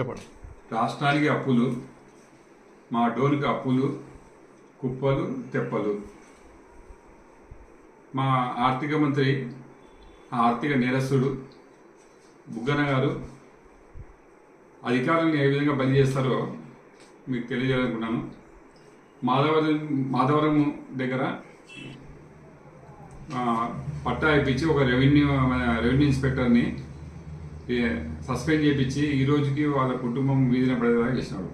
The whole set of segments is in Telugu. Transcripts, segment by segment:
చెప్పండి రాష్ట్రానికి అప్పులు మా డోన్కి అప్పులు కుప్పలు తెప్పలు. మా ఆర్థిక మంత్రి ఆర్థిక నేరస్తుడు బుగ్గన గారు అధికారులను ఏ విధంగా బలి చేస్తారో మీకు తెలియజేయాలనుకున్నాను మాధవరం మాధవరం దగ్గర పట్టా ఇప్పించి ఒక రెవెన్యూ మన రెవెన్యూ ఇన్స్పెక్టర్ని సస్పెండ్ చేయించి ఈ రోజుకి వాళ్ళ కుటుంబం వీధిన పడేలాగా చేసినాడు.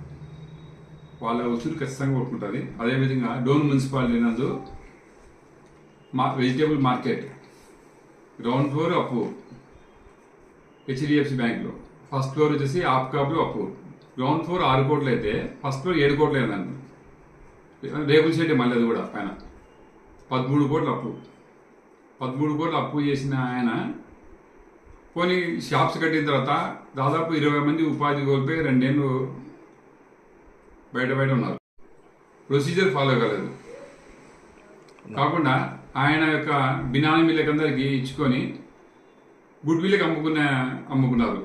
వాళ్ళ ఉసురు ఖచ్చితంగా కొట్టుకుంటుంది అదేవిధంగా డోన్ మున్సిపాలిటీ నందు మా వెజిటేబుల్ మార్కెట్ గ్రౌండ్ ఫ్లోర్ అప్పు హెచ్డిఎఫ్సి బ్యాంక్లో. ఫస్ట్ ఫ్లోర్ వచ్చేసి ఆప్కాబ్లో అప్పు. గ్రౌండ్ ఫ్లోర్ ఆరు కోట్లు అయితే ఫస్ట్ ఫ్లోర్ ఏడు కోట్లు అయిందండి రేకుల షెడ్ మళ్ళీ అది కూడా పైన. పదమూడు కోట్లు అప్పు. పదమూడు కోట్లు అప్పు చేసిన ఆయన పోనీ షాప్స్ కట్టిన తర్వాత దాదాపు ఇరవై మంది ఉపాధి కోల్పోయి రెండేళ్ళు బయట బయట ఉన్నారు. ప్రొసీజర్ ఫాలో కాలేదు. కాకుండా ఆయన యొక్క బినామీ వీళ్ళకందరికీ ఇచ్చుకొని గుడ్ విల్కి అమ్ముకున్న అమ్ముకున్నారు.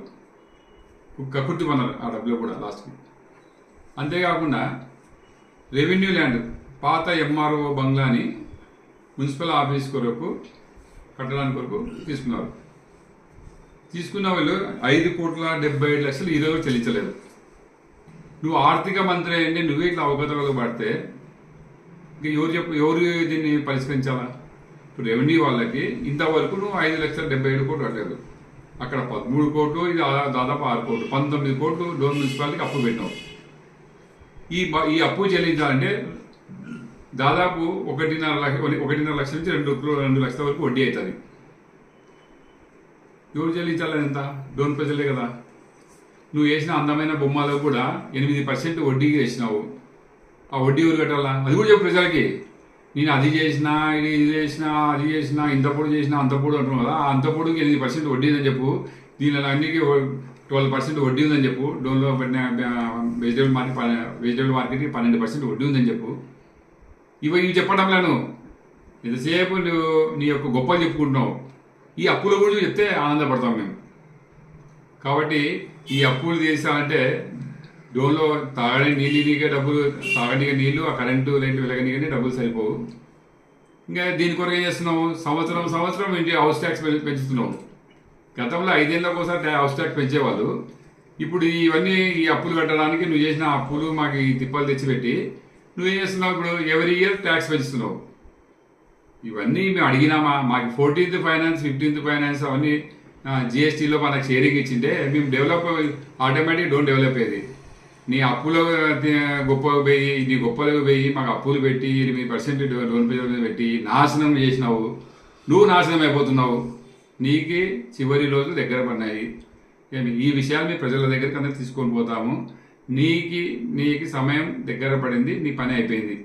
కక్కుర్తిమన్నారు ఆ డబ్బులో కూడా లాస్ట్కి. అంతేకాకుండా రెవెన్యూ ల్యాండ్ పాత ఎంఆర్ఓ బంగ్లాని మున్సిపల్ ఆఫీస్ కొరకు కట్టడానికి కొరకు తీసుకున్నారు. తీసుకున్న వాళ్ళు ఐదు కోట్ల డెబ్బై ఐదు లక్షలు ఈరోజు చెల్లించలేదు. నువ్వు ఆర్థిక మంత్రి అంటే నువ్వే ఇట్లా అవగతలు పడితే ఇంకా ఎవరు చెప్పు ఎవరు దీన్ని పరిష్కరించాలా? ఇప్పుడు రెవెన్యూ వాళ్ళకి ఇంతవరకు నువ్వు ఐదు లక్షల డెబ్బై ఏడు కోట్లు కట్టలేదు. అక్కడ పదమూడు కోట్లు ఇది దాదాపు ఆరు కోట్లు పంతొమ్మిది కోట్లు డోన్ మున్సిపాలిటీకి అప్పు పెట్టావు ఈ ఈ అప్పు చెల్లించాలంటే దాదాపు ఒకటిన్నర లక్ష ఒకటిన్నర లక్షల నుంచి రెండు రెండు లక్షల వరకు వడ్డీ అవుతుంది ఎవరు చెల్లించాలని ఎంత? డోన్ ప్రజలే కదా. నువ్వు వేసిన అందమైన బొమ్మలో కూడా ఎనిమిది పర్సెంట్ వడ్డీకి వేసినావు. ఆ వడ్డీ ఎవరు కట్టాలా? అది కూడా చెప్పు ప్రజలకి. నేను అది చేసినా ఇది ఇది చేసినా అది చేసినా ఇంత పొడి చేసినా అంత పొడి అంటున్నావు కదా. ఆ అంత పొడికి ఎనిమిది పర్సెంట్ వడ్డీ ఉందని చెప్పు. దీనిలో అన్నికి ట్వెల్వ్ పర్సెంట్ వడ్డీ ఉందని చెప్పు. డోన్లో పెట్టిన వెజిటేబుల్ మార్కెట్ వెజిటేబుల్ మార్కెట్కి పన్నెండు పర్సెంట్ వడ్డీ ఉందని చెప్పు. ఇవి ఇవి చెప్పడం లేను ఎంతసేపు నువ్వు నీ యొక్క గొప్పలు చెప్పుకుంటున్నావు. ఈ అప్పుల గురించి చెప్తే ఆనందపడతాం మేము. కాబట్టి ఈ అప్పులు తీసామంటే డోన్లో తాగడానికి నీళ్ళకే డబ్బులు తాగడానికి నీళ్ళు ఆ కరెంటు లైట్ వెలగనికనే డబ్బులు సరిపోవు. ఇంకా దీని కొరకు ఏం చేస్తున్నావు సంవత్సరం సంవత్సరం ఇంటి హౌస్ ట్యాక్స్ పెంచుతున్నాము. పెంచుతున్నావు గతంలో ఐదేళ్ళకి ఒకసారి హౌస్ ట్యాక్స్ పెంచేవాళ్ళు. ఇప్పుడు ఇవన్నీ ఈ అప్పులు కట్టడానికి నువ్వు చేసిన అప్పులు మాకు ఈ తిప్పలు తెచ్చిపెట్టి నువ్వేం చేస్తున్నావు ఇప్పుడు? ఎవరి ఇయర్ ట్యాక్స్ పెంచుతున్నావు. ఇవన్నీ మేము అడిగినామా మాకు ఫోర్టీన్త్ ఫైనాన్స్ ఫిఫ్టీన్త్ ఫైనాన్స్ అవన్నీ జిఎస్టీలో మనకు షేరింగ్ ఇచ్చింటే మేము డెవలప్ ఆటోమేటిక్ డోంట్ డెవలప్ అయ్యేది నీ అప్పులో గొప్పకు గొప్ప పోయి నీ గొప్పలకు పోయి మాకు అప్పులు పెట్టి ఎనిమిది పర్సెంట్ లోన్ పేమెంట్ పెట్టి నాశనం చేసినావు. నువ్వు నాశనం అయిపోతున్నావు. నీకి చివరి రోజులు దగ్గర పడినాయి ఈ విషయాలు మీ ప్రజల దగ్గరికి అందరికి తీసుకొని పోతాము. నీకి నీకు సమయం దగ్గర పడింది నీ పని అయిపోయింది.